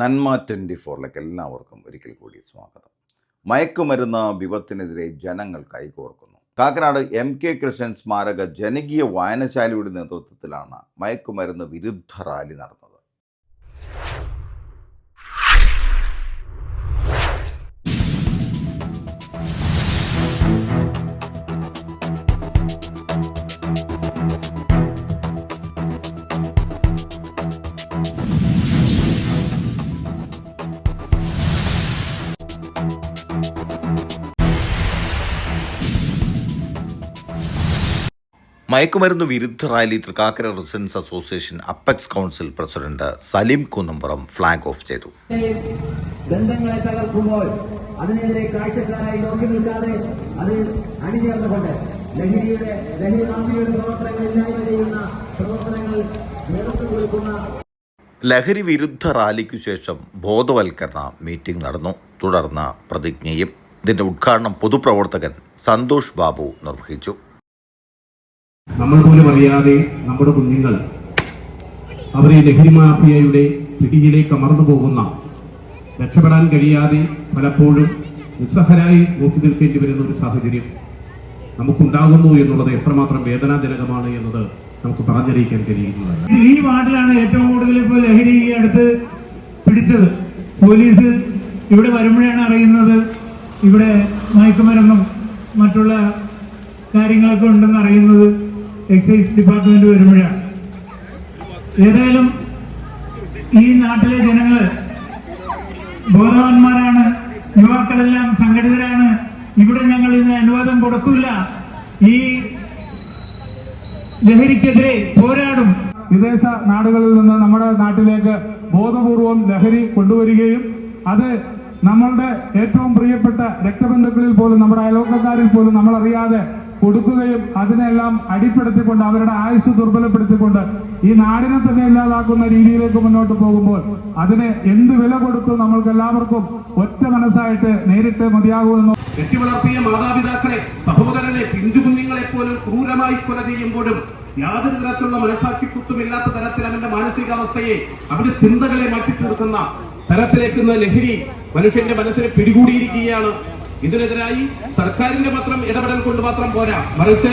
നന്മ ട്വന്റി ഫോറിലേക്ക് എല്ലാവർക്കും ഒരിക്കൽ കൂടി സ്വാഗതം. മയക്കുമരുന്ന് വിപത്തിനെതിരെ ജനങ്ങൾ കൈകോർക്കുന്നു. കാക്കനാട് എം കെ കൃഷ്ണൻ സ്മാരക ജനകീയ വായനശാലയുടെ നേതൃത്വത്തിലാണ് മയക്കുമരുന്ന് വിരുദ്ധ റാലി നടന്നത്. മയക്കുമരുന്ന് വിരുദ്ധ rally Thrikkakara residents association apex council president Saleem Kunnampuram flag off ചെയ്തു. ബന്ധങ്ങളെ തകർക്കുമ്പോൾ അതിനെതിരെ കാഴ്ചക്കാരായി നോക്കി നിൽക്കാതെ അത് അണിചേർന്നുകൊണ്ട് ലഹരിയുടെ ലഹരി മാഫിയയുടെ പ്രവർത്തനങ്ങൾ ഇല്ലായ്മ ചെയ്യുന്ന പ്രവർത്തനങ്ങൾ നേതൃത്വം കൊടുക്കുന്ന ലഹരി വിരുദ്ധ റാലിക്കു ശേഷം ബോധവൽക്കരണ മീറ്റിംഗ് നടന്നു. തുടർന്ന് പ്രതിജ്ഞയും. ഇതിന്റെ ഉദ്ഘാടനം പൊതുപ്രവർത്തകൻ സന്തോഷ് ബാബു നിർവഹിച്ചു. നമ്മൾ പോലും അറിയാതെ നമ്മുടെ കുഞ്ഞുങ്ങൾ അവരെ ലഹരി മാഫിയയുടെ പിടിയിലേക്ക് അമർന്നു പോകുന്ന രക്ഷപ്പെടാൻ കഴിയാതെ പലപ്പോഴും നിസ്സഹരായി നോക്കി നിൽക്കേണ്ടി വരുന്ന ഒരു സാഹചര്യം നമുക്കുണ്ടാകുന്നു എന്നുള്ളത് എത്രമാത്രം വേദനാജനകമാണ് എന്നത് നമുക്ക് പറഞ്ഞറിയിക്കാൻ കഴിയുന്നതല്ല ഈ വാർഡിലാണ് ഏറ്റവും കൂടുതൽ ഇപ്പോൾ ലഹരി അടുത്ത് പിടിച്ചത്. പോലീസ് ഇവിടെ വരുമ്പോഴാണ് അറിയുന്നത്. ഇവിടെ മയക്കുമരുന്നും മറ്റുള്ള കാര്യങ്ങളൊക്കെ ഉണ്ടെന്ന് അറിയുന്നത്. എക്സൈസ് ഡിപ്പാർട്ട്മെന്റ് വരുമ്പോഴാണ് ഏതായാലും ഈ നാട്ടിലെ ജനങ്ങൾ ബോധവാന്മാരാണ് യുവാക്കളെല്ലാം സംഘടിതരാണ്. ഇവിടെ ഞങ്ങൾ ഇതിന് അനുവാദം കൊടുക്കില്ല. ഈ ലഹരിക്കെതിരെ പോരാടും. വിദേശ നാടുകളിൽ നിന്ന് നമ്മുടെ നാട്ടിലേക്ക് ബോധപൂർവം ലഹരി കൊണ്ടുവരികയും അത് നമ്മളുടെ ഏറ്റവും പ്രിയപ്പെട്ട രക്തബന്ധുക്കളിൽ പോലും നമ്മുടെ അയലോക്കക്കാരിൽ പോലും നമ്മൾ അറിയാതെ കൊടുക്കുകയും അതിനെല്ലാം അടിപ്പെടുത്തിക്കൊണ്ട് അവരുടെ ആയുസ് ദുർബലപ്പെടുത്തിക്കൊണ്ട് ഈ നാടിനെ തന്നെ ഇല്ലാതാക്കുന്ന രീതിയിലേക്ക് മുന്നോട്ട് പോകുമ്പോൾ അതിന് എന്ത് വില കൊടുത്തു നമ്മൾക്ക് എല്ലാവർക്കും ഒറ്റ മനസ്സായിട്ട് നേരിട്ട് മതിയാകുമെന്ന് വളർത്തിയ മാതാപിതാക്കളെ സഹോദരനെ പിഞ്ചു കുഞ്ഞുങ്ങളെ പോലും ക്രൂരമായി കൊല ചെയ്യുമ്പോഴും യാതൊരു തരത്തിലുള്ള മനസാക്ഷിക്കുത്തുമില്ലാത്ത തരത്തിൽ അവന്റെ മാനസികാവസ്ഥയെ അവന്റെ ചിന്തകളെ മാറ്റി തീർക്കുന്ന തരത്തിലേക്ക് ലഹരി മനുഷ്യന്റെ മനസ്സിനെ പിടികൂടിയിരിക്കുകയാണ്. ഇതിനെതിരായി സർക്കാരിന്റെ മാത്രം ഇടപെടൽ കൊണ്ട് മാത്രം പോരാ. മറിച്ച്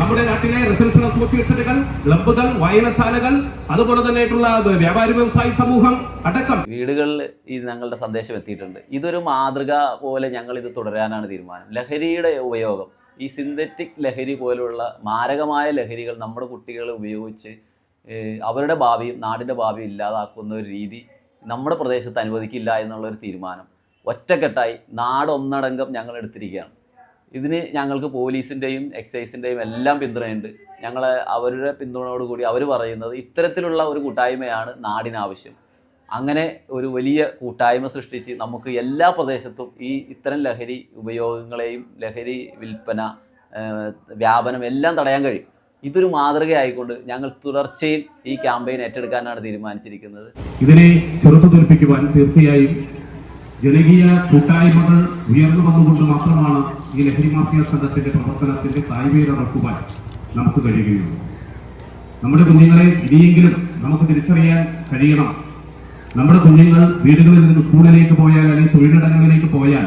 നമ്മുടെ നാട്ടിലെ റെസിഡൻഷ്യൽ അസോസിയേഷനുകൾ ക്ലബുകൾ വായനശാലകൾ അതുപോലെ തന്നെയായിട്ടുള്ള വ്യാപാരി വ്യവസായ സമൂഹം അടക്കം. വീടുകളിൽ ഈ ഞങ്ങളുടെ സന്ദേശം എത്തിയിട്ടുണ്ട്. ഇതൊരു മാതൃക പോലെ ഞങ്ങൾ ഇത് തുടരാനാണ് തീരുമാനം. ലഹരിയുടെ ഉപയോഗം. ഈ സിന്തറ്റിക് ലഹരി പോലുള്ള മാരകമായ ലഹരികൾ നമ്മുടെ കുട്ടികൾ ഉപയോഗിച്ച് അവരുടെ ഭാവിയും നാടിന്റെ ഭാവിയും ഇല്ലാതാക്കുന്ന ഒരു രീതി നമ്മുടെ പ്രദേശത്ത് അനുവദിക്കില്ല എന്നുള്ളൊരു തീരുമാനം. ഒറ്റക്കെട്ടായി നാടൊന്നടങ്കം ഞങ്ങൾ എടുത്തിരിക്കുകയാണ് ഇതിന് ഞങ്ങൾക്ക് പോലീസിന്റെയും എക്സൈസിന്റെയും എല്ലാം പിന്തുണയുണ്ട്. ഞങ്ങൾ അവരുടെ പിന്തുണയോടുകൂടി അവർ പറയുന്നത് ഇത്തരത്തിലുള്ള ഒരു കൂട്ടായ്മയാണ് നാടിനാവശ്യം. അങ്ങനെ ഒരു വലിയ കൂട്ടായ്മ സൃഷ്ടിച്ച് നമുക്ക് എല്ലാ പ്രദേശത്തും ഈ ഇത്തരം ലഹരി ഉപയോഗങ്ങളെയും ലഹരി വിൽപ്പന വ്യാപനം എല്ലാം തടയാൻ കഴിയും. ഇതൊരു മാതൃകയായിക്കൊണ്ട് ഞങ്ങൾ തുടർച്ചയിൽ ഈ ക്യാമ്പയിൻ ഏറ്റെടുക്കാനാണ് തീരുമാനിച്ചിരിക്കുന്നത്. ഇതിനെ ചെറുത്തു തോൽപ്പിക്കുവാൻ തീർച്ചയായും ജനകീയ കൂട്ടായ്മകൾ ഉയർന്നു വന്നുകൊണ്ട് മാത്രമാണ് ഈ ലഹരി മാഫിയ സംഘത്തിന്റെ പ്രവർത്തനത്തിന്റെ കായ്വേറിറക്കുവാൻ നമുക്ക് കഴിയുകയുള്ളൂ. നമ്മുടെ കുഞ്ഞുങ്ങളെ ഇനിയെങ്കിലും നമുക്ക് തിരിച്ചറിയാൻ കഴിയണം. നമ്മുടെ കുഞ്ഞുങ്ങൾ വീടുകളിൽ നിന്ന് സ്കൂളിലേക്ക് പോയാൽ അല്ലെങ്കിൽ തൊഴിലിടങ്ങളിലേക്ക് പോയാൽ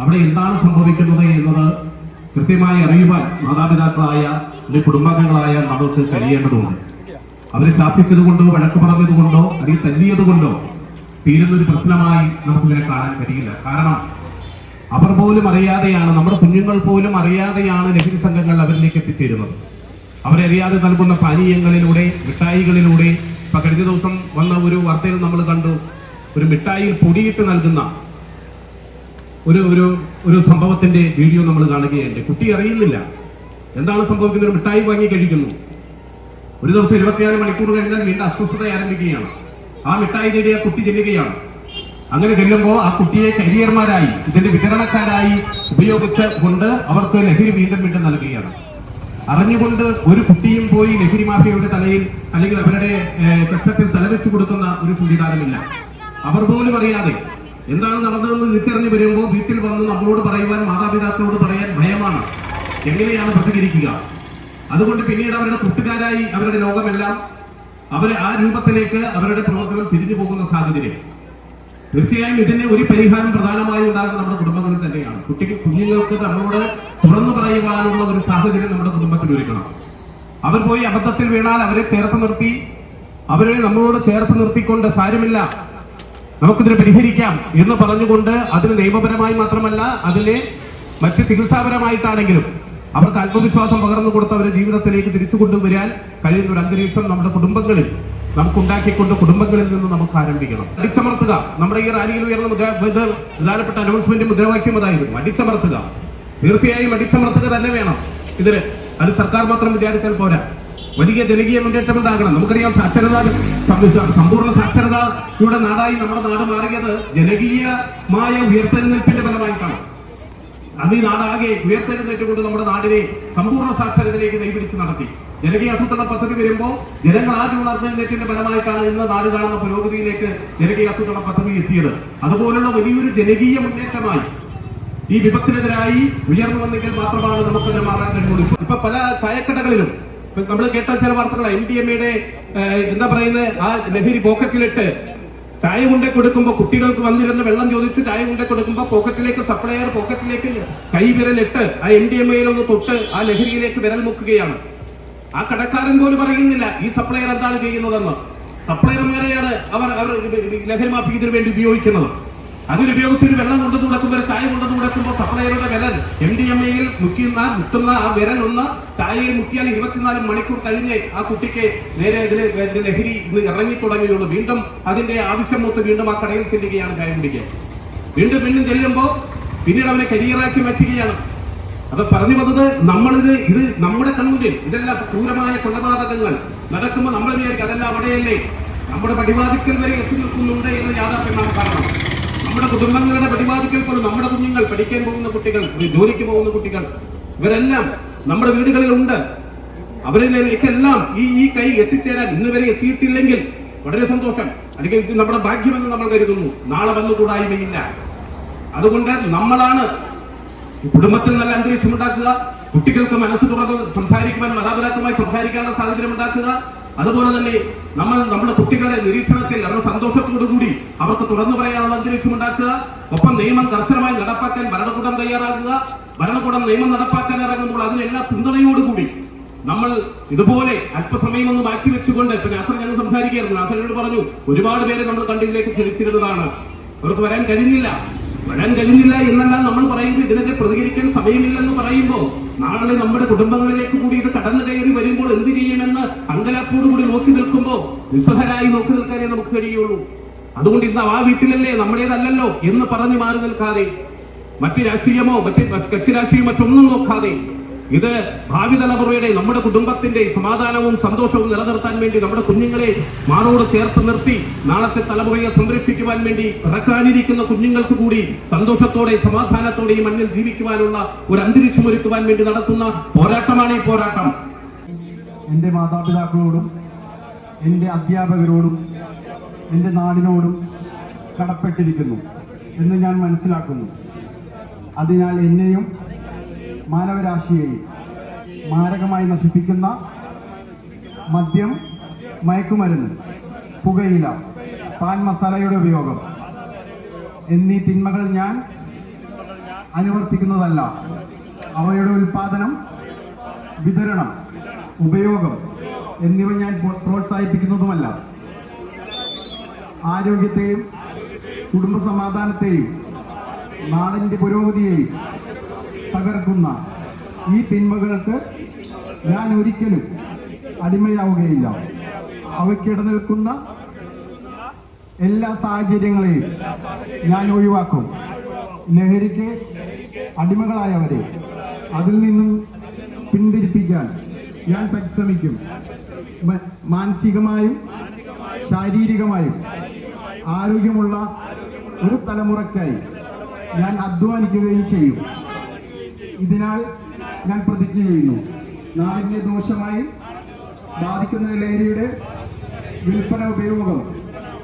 അവിടെ എന്താണ് സംഭവിക്കുന്നത് എന്നത് കൃത്യമായി അറിയുവാൻ മാതാപിതാക്കളായ അല്ലെങ്കിൽ കുടുംബാംഗങ്ങളായ നമുക്ക് കഴിയേണ്ടതുണ്ട്. അവരെ ശാസിച്ചതുകൊണ്ടോ വഴക്ക് പറഞ്ഞതുകൊണ്ടോ അല്ലെങ്കിൽ തല്ലിയത് കൊണ്ടോ തീരുന്ന ഒരു പ്രശ്നമായി നമുക്കിതിനെ കാണാൻ കഴിയില്ല. കാരണം അവർ പോലും അറിയാതെയാണ് നമ്മുടെ കുഞ്ഞുങ്ങൾ പോലും അറിയാതെയാണ് ലഹരി സംഘങ്ങൾ അവരിലേക്ക് എത്തിച്ചേരുന്നത്. അവരറിയാതെ നൽകുന്ന പാനീയങ്ങളിലൂടെ മിഠായികളിലൂടെ ഇപ്പൊ കഴിഞ്ഞ ദിവസം വന്ന ഒരു വാർത്തയിൽ നമ്മൾ കണ്ടു ഒരു മിഠായിൽ പൊടിയിട്ട് നൽകുന്ന ഒരു ഒരു ഒരു സംഭവത്തിന്റെ വീഡിയോ നമ്മൾ കാണുകയുണ്ട്. കുട്ടി അറിയുന്നില്ല. എന്താണ് സംഭവിക്കുന്നത്? ഒരു മിഠായി വാങ്ങി കഴിക്കുന്നു. ഒരു ദിവസം ഇരുപത്തിയാറ് മണിക്കൂർ കഴിഞ്ഞാൽ വീണ്ടും അസ്വസ്ഥത ആരംഭിക്കുകയാണ് ആ മിഠായി തേടി ആ കുട്ടി ചെല്ലുകയാണ്. അങ്ങനെ ചെല്ലുമ്പോൾ ആ കുട്ടിയെ കരിയർമാരായി ഇതിന്റെ വിതരണക്കാരായി ഉപയോഗിച്ച് കൊണ്ട് അവർക്ക് ലഹരി വീണ്ടും വീണ്ടും നൽകുകയാണ്. അറിഞ്ഞുകൊണ്ട് ഒരു കുട്ടിയും പോയി ലഹരി മാഫിയയുടെ തലയിൽ അല്ലെങ്കിൽ അവരുടെ കഷ്ടത്തിൽ തലവെച്ചു കൊടുക്കുന്ന ഒരു സംവിധാനമില്ല. അവർ പോലും അറിയാതെ എന്താണ് നടന്നതെന്ന് തിരിച്ചറിഞ്ഞു വരുമ്പോൾ വീട്ടിൽ വന്ന് നമ്മളോട് പറയുവാൻ മാതാപിതാക്കളോട് പറയാൻ ഭയമാണ്. എങ്ങനെയാണ് പ്രതികരിക്കുക? അതുകൊണ്ട് പിന്നീട് അവരുടെ കൂട്ടുകാരായി അവരുടെ ലോകമെല്ലാം അവരെ ആ രൂപത്തിലേക്ക് അവരുടെ പ്രവർത്തനം തിരിഞ്ഞു പോകുന്ന സാഹചര്യം. തീർച്ചയായും ഇതിന് ഒരു പരിഹാരം പ്രധാനമായി ഉണ്ടാകുന്നത് നമ്മുടെ കുടുംബങ്ങളിൽ തന്നെയാണ്. കുട്ടിക്ക് കുഞ്ഞുങ്ങൾക്ക് നമ്മളോട് തുറന്നു പറയുവാനുള്ള ഒരു സാഹചര്യം നമ്മുടെ കുടുംബത്തിൽ ഒരുക്കണം. അവർ പോയി അബദ്ധത്തിൽ വീണാൽ അവരെ ചേർത്ത് നിർത്തി അവരെ നമ്മളോട് ചേർത്ത് നിർത്തിക്കൊണ്ട് സാരമില്ല നമുക്കിതിനെ പരിഹരിക്കാം എന്ന് പറഞ്ഞുകൊണ്ട് അതിന് നിയമപരമായി മാത്രമല്ല അതിലെ മറ്റ് ചികിത്സാപരമായിട്ടാണെങ്കിലും അവർക്ക് ആത്മവിശ്വാസം പകർന്നു കൊടുത്ത് അവരുടെ ജീവിതത്തിലേക്ക് തിരിച്ചു കൊണ്ടുവരാൻ കഴിയുന്ന ഒരു അന്തരീക്ഷം നമ്മുടെ കുടുംബങ്ങളിൽ നമുക്ക് ഉണ്ടാക്കിക്കൊണ്ട് കുടുംബങ്ങളിൽ നിന്ന് നമുക്ക് ആരംഭിക്കണം. അടിച്ചമർത്തുക. നമ്മുടെ ഈ റാലിയിൽ ഉയർന്ന മുദ്ര പ്രധാനപ്പെട്ട അനൗൺസ്മെന്റ് മുദ്രാവാക്യം അതായിരുന്നു. അടിച്ചമർത്തുക. തീർച്ചയായും അടിച്ചമർത്തുക തന്നെ വേണം. ഇതിന് അത് സർക്കാർ മാത്രം വിചാരിച്ചാൽ പോരാ. വലിയ ജനകീയ മുന്നേറ്റം ഉണ്ടാകണം. നമുക്കറിയാം സാക്ഷരത സമ്പൂർണ സാക്ഷരതയുടെ നാടായി നമ്മുടെ നാട് മാറിയത് ജനകീയമായ ഉയർത്തെഴുന്നേൽപ്പിന്റെ ഫലമായിട്ടാണ്. അന്ന് ഈ നാടാകെ ഉയർത്തെഴുന്നേറ്റുകൊണ്ട് നമ്മുടെ നാടിനെ സമ്പൂർണ സാക്ഷരതയിലേക്ക് കൈപിടിച്ച് നടത്തി. ജനകീയ ആസൂത്രണ പദ്ധതി വരുമ്പോൾ ജനങ്ങൾ ആദ്യം ഉണർന്നെഴുന്നേറ്റിന്റെ ഫലമായിട്ടാണ് ഇന്ന് നാട് കാണുന്ന പുരോഗതിയിലേക്ക് ജനകീയ ആസൂത്രണ പദ്ധതി എത്തിയത്. അതുപോലുള്ള വലിയൊരു ജനകീയ മുന്നേറ്റമായി ഈ വിപത്തിനെതിരായി ഉയർന്നു വന്നെങ്കിൽ മാത്രമാണ് നമുക്ക് മാറാൻ കഴിയുള്ളൂ. ഇപ്പൊ പല ചായക്കടകളിലും നമ്മൾ കേട്ട ചില വാർത്തകൾ എം ഡി എം എയുടെ എന്താ പറയുന്നത് ആ ലഹരി പോക്കറ്റിലിട്ട് ചായ കൊണ്ടേ കൊടുക്കുമ്പോൾ കുട്ടികൾക്ക് വന്നിരുന്ന് വെള്ളം ചോദിച്ചു ചായ കൊണ്ടേ കൊടുക്കുമ്പോൾ പോക്കറ്റിലേക്ക് സപ്ലയർ പോക്കറ്റിലേക്ക് കൈ വിരലിട്ട് ആ എം ഡി എം എയിലൊന്ന് തൊട്ട് ആ ലഹരിയിലേക്ക് വിരൽ മുക്കുകയാണ്. ആ കടക്കാരൻ പോലും പറയുന്നില്ല ഈ സപ്ലയർ എന്താണ് ചെയ്യുന്നതെന്ന്? സപ്ലയർമാരെയാണ് അവർ അവർ ലഹരി മാഫിക്ക് ഇതിനു വേണ്ടി ഉപയോഗിക്കുന്നത്. അതിനുപയോഗിച്ച് ഒരു വെള്ളം കൊണ്ടു തുടക്കുമ്പോൾ ചായ കൊണ്ടു തുടക്കുമ്പോൾ സപ്ലയറുടെ വിരൽ എം ഡി എം എയിൽ മുക്കുന്ന മുട്ടുന്ന ആ വിരൽ ഒന്ന് ചായയിൽ മുക്കിയാൽ ഇരുപത്തിനാല് മണിക്കൂർ കഴിഞ്ഞ് ആ കുട്ടിക്ക് നേരെ ഇതിന് ലഹരി ഇന്ന് ഇറങ്ങി തുടങ്ങിയുള്ളൂ വീണ്ടും അതിന്റെ ആവശ്യം മൊത്തം വീണ്ടും ആ കടയിൽ ചെല്ലുകയാണ് ചായ കുടിക്കാൻ. വീണ്ടും വീണ്ടും ചെല്ലുമ്പോൾ പിന്നീട് അവനെ കരിയറാക്കി മാറ്റുകയാണ്. അപ്പൊ പറഞ്ഞു വന്നത് നമ്മളിത് ഇത് നമ്മുടെ കൺമുന്നിൽ ഇതെല്ലാം ക്രൂരമായ കൊലപാതകങ്ങൾ നടക്കുമ്പോൾ നമ്മൾ വിചാരിക്കും അതെല്ലാം അവിടെയല്ലേ. നമ്മുടെ പടിവാതിക്കൽ വരെ എത്തി നിൽക്കുന്നുണ്ട് എന്ന് യാഥാർത്ഥ്യം നാം കാണണം നമ്മുടെ കുടുംബങ്ങളുടെ പ്രതിപാദിക്കൽ പോലും നമ്മുടെ കുഞ്ഞുങ്ങൾ പഠിക്കാൻ പോകുന്ന കുട്ടികൾ ജോലിക്ക് പോകുന്ന കുട്ടികൾ ഇവരെല്ലാം നമ്മുടെ വീടുകളിലുണ്ട്. അവരിലേക്കെല്ലാം ഈ ഈ കൈ എത്തിച്ചേരാൻ ഇന്ന് വരെ എത്തിയിട്ടില്ലെങ്കിൽ വളരെ സന്തോഷം. അല്ലെങ്കിൽ ഇത് നമ്മുടെ ഭാഗ്യമെന്ന് നമ്മൾ കരുതുന്നു. നാളെ വന്നുകൂടായ്മയില്ല അതുകൊണ്ട് നമ്മളാണ് കുടുംബത്തിൽ നല്ല അന്തരീക്ഷം ഉണ്ടാക്കുക. കുട്ടികൾക്ക് മനസ്സ് തുറന്ന് സംസാരിക്കുവാൻ മാതാപിതാക്കളുമായി സംസാരിക്കാനുള്ള സാഹചര്യം ഉണ്ടാക്കുക. അതുപോലെ തന്നെ നമ്മൾ നമ്മുടെ കുട്ടികളെ നിരീക്ഷണത്തിൽ അവരുടെ സന്തോഷത്തോടു കൂടി അവർക്ക് തുറന്നു പറയാനുള്ള അന്തരീക്ഷം ഉണ്ടാക്കുക. ഒപ്പം നിയമം കർശനമായി നടപ്പാക്കാൻ ഭരണകൂടം തയ്യാറാക്കുക ഭരണകൂടം നിയമം നടപ്പാക്കാൻ ഇറങ്ങുമ്പോൾ അതിനെല്ലാം പിന്തുണയോടുകൂടി നമ്മൾ ഇതുപോലെ അല്പസമയം ഒന്ന് മാറ്റി വെച്ചുകൊണ്ട് ഇപ്പൊ നാസർ ഞങ്ങൾ സംസാരിക്കുകയായിരുന്നു. നാസറിനോട് പറഞ്ഞു ഒരുപാട് പേരെ നമ്മൾ കണ്ടിലേക്ക് ക്ഷണിച്ചിരുന്നതാണ്. അവർക്ക് വരാൻ കഴിഞ്ഞില്ല. വരാൻ കഴിഞ്ഞില്ല എന്നല്ല നമ്മൾ പറയുമ്പോൾ ഇതിനെതിരെ പ്രതികരിക്കാൻ സമയമില്ലെന്ന് പറയുമ്പോൾ നാളെ നമ്മുടെ കുടുംബങ്ങളിലേക്ക് കൂടി ഇത് കടന്നു കയറി വരുമ്പോൾ എന്ത് ചെയ്യുമെന്ന് അങ്കലാപ്പോട് കൂടി നോക്കി നിൽക്കുമ്പോൾ നിസ്സഹരായി നോക്കി നിൽക്കാനേ നമുക്ക് കഴിയുള്ളൂ. അതുകൊണ്ട് ഇന്ന് ആ വീട്ടിലല്ലേ നമ്മുടേതല്ലല്ലോ എന്ന് പറഞ്ഞു മാറി നിൽക്കാതെ മറ്റു രാഷ്ട്രീയമോ മറ്റ് കക്ഷി രാഷ്ട്രീയമോ മറ്റൊന്നും നോക്കാതെ ഇത് ഭാവി തലമുറയുടെ നമ്മുടെ കുടുംബത്തിന്റെ സമാധാനവും സന്തോഷവും നിലനിർത്താൻ വേണ്ടി നമ്മുടെ കുഞ്ഞുങ്ങളെ മാറോട് ചേർത്ത് നിർത്തി നാളത്തെ തലമുറയെ സംരക്ഷിക്കുവാൻ വേണ്ടി പിറക്കാനിരിക്കുന്ന കുഞ്ഞുങ്ങൾക്ക് കൂടി സന്തോഷത്തോടെ സമാധാനത്തോടെ ഈ മണ്ണിൽ ജീവിക്കുവാനുള്ള ഒരു അന്തരീക്ഷം ഒരുക്കുവാൻ വേണ്ടി നടത്തുന്ന പോരാട്ടമാണ് ഈ പോരാട്ടം. എന്റെ മാതാപിതാക്കളോടും എന്റെ അധ്യാപകരോടും എന്റെ നാടിനോടും കടപ്പെട്ടിരിക്കുന്നു എന്ന് ഞാൻ മനസ്സിലാക്കുന്നു. അതിനാൽ എന്നെയും മാനവരാശിയെയും മാരകമായി നശിപ്പിക്കുന്ന മദ്യം മയക്കുമരുന്ന് പുകയില പാൻ മസാലയുടെ ഉപയോഗം എന്നീ തിന്മകൾ ഞാൻ അനുവർത്തിക്കുന്നതല്ല. അവയുടെ ഉൽപാദനം വിതരണം ഉപയോഗം എന്നിവ ഞാൻ പ്ര- പ്രോത്സാഹിപ്പിക്കുന്നതുമല്ല. ആരോഗ്യത്തെയും കുടുംബ സമാധാനത്തെയും നാടിന്റെ പുരോഗതിയെയും തകർക്കുന്ന ഈ തിന്മകൾക്ക് ഞാൻ ഒരിക്കലും അടിമയാവുകയില്ല. അവയ്ക്കിടനിൽക്കുന്ന എല്ലാ സാഹചര്യങ്ങളെയും ഞാൻ ഒഴിവാക്കും. ലഹരിക്ക് അടിമകളായവരെ അതിൽ നിന്നും പിന്തിരിപ്പിക്കാൻ ഞാൻ പരിശ്രമിക്കും. മാനസികമായും ശാരീരികമായും ആരോഗ്യമുള്ള ഒരു തലമുറയ്ക്കായി ഞാൻ അധ്വാനിക്കുകയും ചെയ്യും. ഇതിനാൽ ഞാൻ പ്രതിജ്ഞ ചെയ്യുന്നു. നാടിനെ ദോഷമായി ബാധിക്കുന്ന ലഹരിയുടെ വിൽപ്പന ഉപയോഗം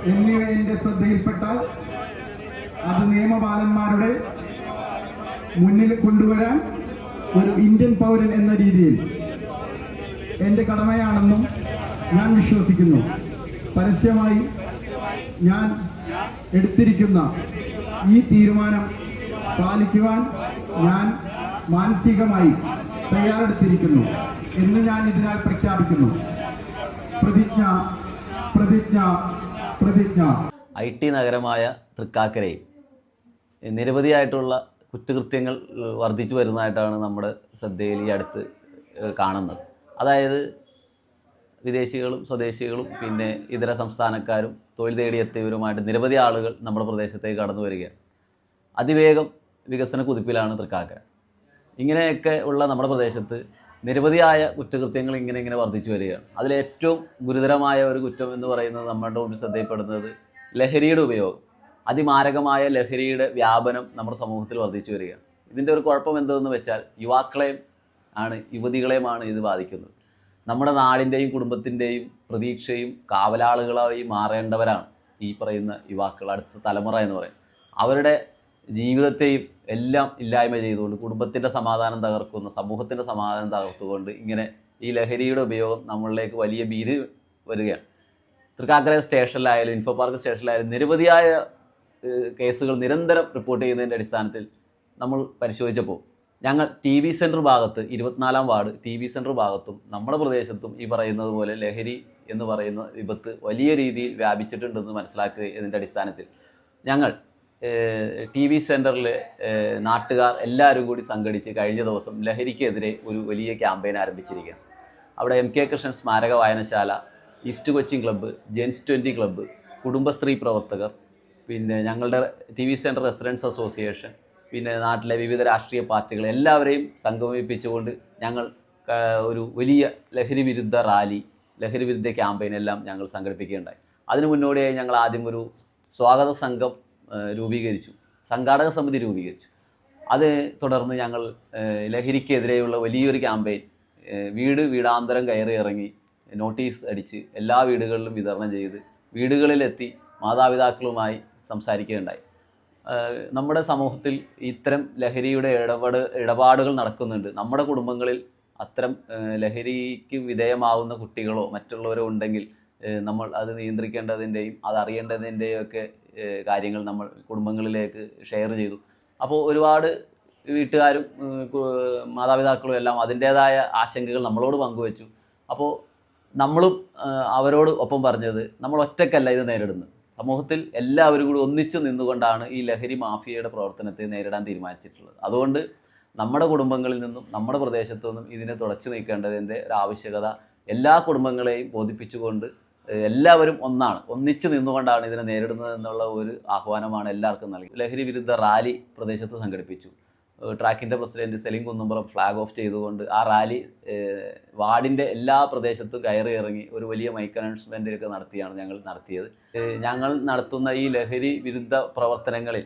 എന്നിവ എന്റെ ശ്രദ്ധയിൽപ്പെട്ടാൽ അത് നിയമപാലന്മാരുടെ മുന്നിൽ കൊണ്ടുവരാൻ ഒരു ഇന്ത്യൻ പൗരൻ എന്ന രീതിയിൽ എന്റെ കടമയാണെന്നും ഞാൻ വിശ്വസിക്കുന്നു. പരസ്യമായി ഞാൻ എടുത്തിരിക്കുന്ന ഈ തീരുമാനം പാലിക്കുവാൻ ഞാൻ മാനസികമായി തയ്യാറെടുത്തിരിക്കുന്നു എന്ന് ഞാൻ ഇതിനാൽ പ്രഖ്യാപിക്കുന്നു. പ്രതിജ്ഞ പ്രതിജ്ഞ പ്രതിജ്ഞ. ഐ ടി നഗരമായ തൃക്കാക്കരയിൽ നിരവധിയായിട്ടുള്ള കുറ്റകൃത്യങ്ങൾ വർദ്ധിച്ചു വരുന്നതായിട്ടാണ് നമ്മുടെ ശ്രദ്ധയിൽ ഈ അടുത്ത് കാണുന്നത്. അതായത് വിദേശികളും സ്വദേശികളും പിന്നെ ഇതര സംസ്ഥാനക്കാരും തൊഴിൽ തേടിയെത്തിയവരുമായിട്ട് നിരവധി ആളുകൾ നമ്മുടെ പ്രദേശത്തേക്ക് കടന്നു വരികയാണ്. അതിവേഗം വികസന കുതിപ്പിലാണ് തൃക്കാക്കര. ഇങ്ങനെയൊക്കെ ഉള്ള നമ്മുടെ പ്രദേശത്ത് നിരവധിയായ കുറ്റകൃത്യങ്ങൾ ഇങ്ങനെ ഇങ്ങനെ വർദ്ധിച്ചു വരികയാണ്. അതിലേറ്റവും ഗുരുതരമായ ഒരു കുറ്റം എന്ന് പറയുന്നത് നമ്മുടെ മുമ്പിൽ ശ്രദ്ധയിൽപ്പെടുന്നത് ലഹരിയുടെ ഉപയോഗം. അതിമാരകമായ ലഹരിയുടെ വ്യാപനം നമ്മുടെ സമൂഹത്തിൽ വർദ്ധിച്ചു വരികയാണ്. ഇതിന്റെ ഒരു കുഴപ്പം എന്തെന്ന് വെച്ചാൽ യുവാക്കളെയും ആണ് യുവതികളെയുമാണ് ഇത് ബാധിക്കുന്നത്. നമ്മുടെ നാടിന്റെയും കുടുംബത്തിന്റെയും പ്രതീക്ഷയും കാവലാളുകളായി മാറേണ്ടവരാണ് ഈ പറയുന്ന യുവാക്കൾ അടുത്ത തലമുറ എന്ന് പറയും അവരുടെ ജീവിതത്തെയും എല്ലാം ഇല്ലായ്മ ചെയ്തുകൊണ്ട് കുടുംബത്തിന്റെ സമാധാനം തകർക്കുന്ന സമൂഹത്തിന്റെ സമാധാനം തകർത്തുകൊണ്ട് ഇങ്ങനെ ഈ ലഹരിയുടെ ഉപയോഗം നമ്മളിലേക്ക് വലിയ ഭീതി വരികയാണ്. തൃക്കാക്കര സ്റ്റേഷനിലായാലും ഇൻഫോ പാർക്ക് സ്റ്റേഷനിലായാലും നിരവധിയായ കേസുകൾ നിരന്തരം റിപ്പോർട്ട് ചെയ്യുന്നതിന്റെ അടിസ്ഥാനത്തിൽ നമ്മൾ പരിശോധിച്ചപ്പോൾ ഞങ്ങൾ ടി വി സെന്റർ ഭാഗത്ത് ഇരുപത്തിനാലാം വാർഡ് ടി വി സെന്റർ ഭാഗത്തും നമ്മുടെ പ്രദേശത്തും ഈ പറയുന്നത് പോലെ ലഹരി എന്ന് പറയുന്ന വിപത്ത് വലിയ രീതിയിൽ വ്യാപിച്ചിട്ടുണ്ടെന്ന് മനസ്സിലാക്കുക ഇതിന്റെ അടിസ്ഥാനത്തിൽ ഞങ്ങൾ ടി വി സെന്ററിൽ നാട്ടുകാർ എല്ലാവരും കൂടി സംഘടിച്ച് കഴിഞ്ഞ ദിവസം ലഹരിക്കെതിരെ ഒരു വലിയ ക്യാമ്പയിൻ ആരംഭിച്ചിരിക്കുകയാണ്. അവിടെ എം കെ കൃഷ്ണൻ സ്മാരക വായനശാല east Cochin club gents twenty club Kudumbashree പ്രവർത്തകർ പിന്നെ ഞങ്ങളുടെ T V centre residents association പിന്നെ നാട്ടിലെ വിവിധ രാഷ്ട്രീയ പാർട്ടികൾ എല്ലാവരെയും സംഗമിപ്പിച്ചുകൊണ്ട് ഞങ്ങൾ ഒരു വലിയ ലഹരി വിരുദ്ധ റാലി ലഹരി വിരുദ്ധ ക്യാമ്പയിൻ എല്ലാം ഞങ്ങൾ സംഘടിപ്പിക്കുകയുണ്ടായി. അതിനു മുന്നോടിയായി ഞങ്ങൾ ആദ്യം ഒരു സ്വാഗത സംഘം രൂപീകരിച്ചു. സംഘാടക സമിതി രൂപീകരിച്ചു. അത് തുടർന്ന് ഞങ്ങൾ ലഹരിക്കെതിരെയുള്ള വലിയൊരു ക്യാമ്പയിൻ വീട് വീടാന്തരം കയറി ഇറങ്ങി നോട്ടീസ് അടിച്ച് എല്ലാ വീടുകളിലും വിതരണം ചെയ്ത് വീടുകളിലെത്തി മാതാപിതാക്കളുമായി സംസാരിക്കുകയുണ്ടായി. നമ്മുടെ സമൂഹത്തിൽ ഇത്തരം ലഹരിയുടെ ഇടപെട് ഇടപാടുകൾ നടക്കുന്നുണ്ട്. നമ്മുടെ കുടുംബങ്ങളിൽ അത്തരം ലഹരിക്ക് വിധേയമാവുന്ന കുട്ടികളോ മറ്റുള്ളവരോ ഉണ്ടെങ്കിൽ നമ്മൾ അത് നിയന്ത്രിക്കേണ്ടതിന്റെയും അത് അറിയേണ്ടതിന്റെയും ഒക്കെ കാര്യങ്ങൾ നമ്മൾ കുടുംബങ്ങളിലേക്ക് ഷെയർ ചെയ്തു. അപ്പോൾ ഒരുപാട് വീട്ടുകാരും മാതാപിതാക്കളും എല്ലാം അതിന്റേതായ ആശങ്കകൾ നമ്മളോട് പങ്കുവച്ചു. അപ്പോൾ നമ്മളും അവരോട് ഒപ്പം പറഞ്ഞത് നമ്മൾ ഒറ്റക്കല്ല ഇത് നേരിടുന്നത്. സമൂഹത്തിൽ എല്ലാവരും കൂടി ഒന്നിച്ചു നിന്നുകൊണ്ടാണ് ഈ ലഹരി മാഫിയയുടെ പ്രവർത്തനത്തെ നേരിടാൻ തീരുമാനിച്ചിട്ടുള്ളത്. അതുകൊണ്ട് നമ്മുടെ കുടുംബങ്ങളിൽ നിന്നും നമ്മുടെ പ്രദേശത്തു നിന്നും ഇതിനെ തുടച്ചു നീക്കേണ്ടതിന്റെ ഒരു ആവശ്യകത എല്ലാ കുടുംബങ്ങളെയും ബോധിപ്പിച്ചുകൊണ്ട് എല്ലാവരും ഒന്നാണ്. ഒന്നിച്ചു നിന്നുകൊണ്ടാണ് ഇതിനെ നേരിടുന്നത് എന്നുള്ള ഒരു ആഹ്വാനമാണ് എല്ലാവർക്കും നൽകി ലഹരി വിരുദ്ധ റാലി പ്രദേശത്ത് സംഘടിപ്പിച്ചു. ട്രാക്കിന്റെ president Salim Kunnumpuram flag off ചെയ്തുകൊണ്ട് ആ റാലി വാർഡിന്റെ എല്ലാ പ്രദേശത്തും കയറി ഇറങ്ങി ഒരു വലിയ മൈക്ക് അനൗൺസ്മെന്റൊക്കെ നടത്തിയാണ് ഞങ്ങൾ നടത്തിയത്. ഞങ്ങൾ നടത്തുന്ന ഈ ലഹരി വിരുദ്ധ പ്രവർത്തനങ്ങളിൽ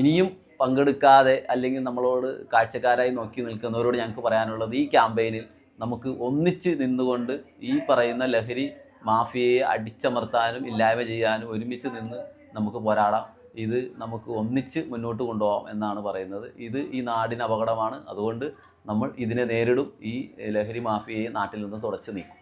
ഇനിയും പങ്കെടുക്കാതെ അല്ലെങ്കിൽ നമ്മളോട് കാഴ്ചക്കാരായി നോക്കി നിൽക്കുന്നവരോട് ഞങ്ങൾക്ക് പറയാനുള്ളത് ഈ ക്യാമ്പയിനിൽ നമുക്ക് ഒന്നിച്ച് നിന്നുകൊണ്ട് ഈ പറയുന്ന ലഹരി മാഫിയയെ അടിച്ചമർത്താനും ഇല്ലായ്മ ചെയ്യാനും ഒരുമിച്ച് നിന്ന് നമുക്ക് പോരാടാം. ഇത് നമുക്ക് ഒന്നിച്ച് മുന്നോട്ട് കൊണ്ടുപോകാം എന്നാണ് പറയുന്നത്. ഇത് ഈ നാടിന് അപകടമാണ്. അതുകൊണ്ട് നമ്മൾ ഇതിനെ നേരിടും. ഈ ലഹരി മാഫിയയെ നാട്ടിൽ നിന്ന് തുടച്ചു നീക്കും.